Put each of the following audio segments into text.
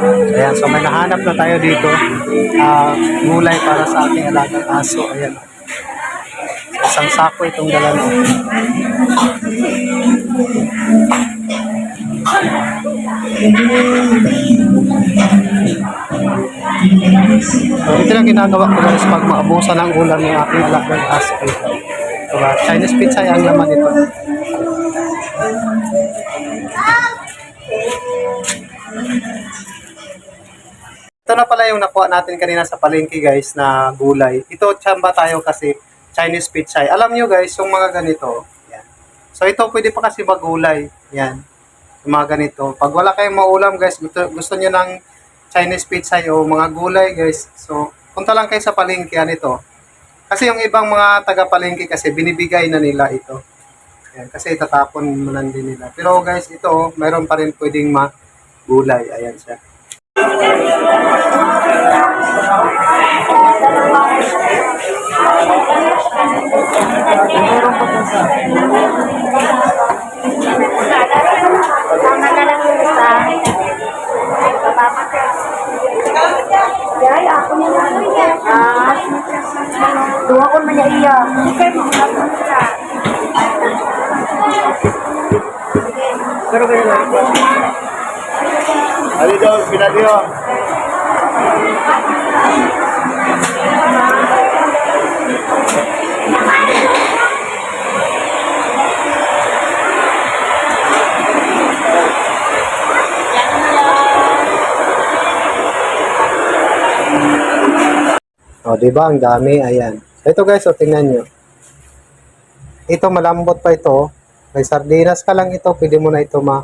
Ayan, so may nahanap na tayo dito. Ah, gulay para sa ating alagang aso. Ayan. Isang sako itong dala mo. So, ito lang ginagawa ko guys pag maabusan ng ulam ng aking alagang aso. Diba? Chinese pizza ang laman nito. Ito na pala yung nakuha natin kanina sa palengke guys na gulay. Ito tsamba tayo kasi Chinese pizza. Alam nyo guys, yung mga ganito. Yan. So ito pwede pa kasi magulay. Yan. Yung mga ganito. Pag wala kayong maulam guys, gusto, gusto nyo ng Chinese pizza o mga gulay guys. So punta lang kayo sa palengke ito. Kasi yung ibang mga taga-palengke kasi binibigay na nila ito. Yan, kasi itatapon mo din nila. Pero guys, ito, mayroon pa rin pwedeng magulay. Ayan siya. Ayo kon man iya. O, di? Ang dami. Ayan. Ito guys, o, tingnan nyo. Ito, malambot pa ito. May sardinas ka lang ito. Pwede mo na ito ma...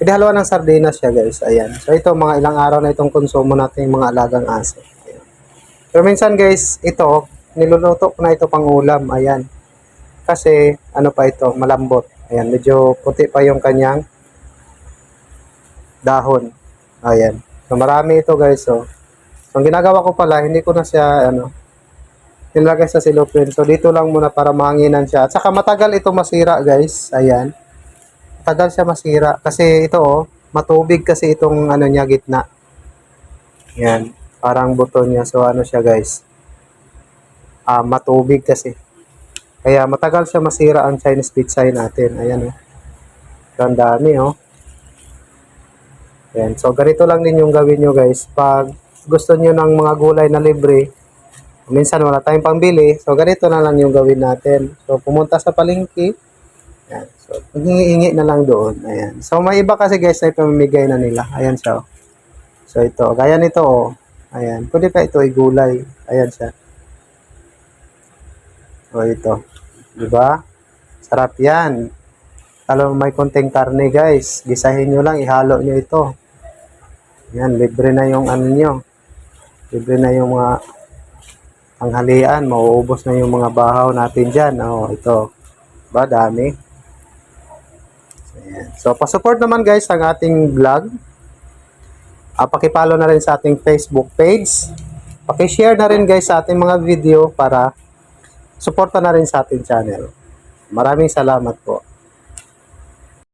Pwede haluan ng sardinas siya guys. Ayan. So, ito, mga ilang araw na itong konsumo natin yung mga alagang aso. Pero minsan guys, ito, niluluto ko na ito pang ulam. Ayan. Kasi, ano pa ito, malambot. Ayan, medyo puti pa yung kanyang dahon. Ayan. So, marami ito guys, oh. So, ang ginagawa ko pala, hindi ko na siya, ano, nilagay sa silopin. So, dito lang muna para mahanginan siya. At saka matagal ito masira, guys. Ayan. Matagal siya masira. Kasi ito, oh, matubig kasi itong, ano niya, gitna. Ayan. Parang buto niya. So, ano siya, guys. Ah, matubig kasi. Kaya matagal siya masira ang Chinese pizza natin. Ayan, oh. Ang dami, oh. Ayan. So, ganito lang din yung gawin nyo, guys. Pag gusto nyo ng mga gulay na libre, minsan wala tayong pambili, so ganito na lang yung gawin natin. So, pumunta sa palengke, ayan. So, hingi na lang doon. Ayan. So, may iba kasi guys na ipamimigay na nila. Ayan siya. So, ito. Gaya nito, oh. Ayan. Pwede pa ito igulay. Ayan siya. O, ito. Diba? Sarap yan. Alam may konting karne guys. Gisahin nyo lang, ihalo nyo ito. Yan, libre na yung ano nyo. Libre na yung mga panghalian. Mauubos na yung mga bahaw natin dyan. Oh, ito. Ba, dami. Ayan. So, pasupport naman guys ang ating vlog. Ah, pakipalo na rin sa ating Facebook page. Pakishare na rin guys sa ating mga video para suporta na rin sa ating channel. Maraming salamat po.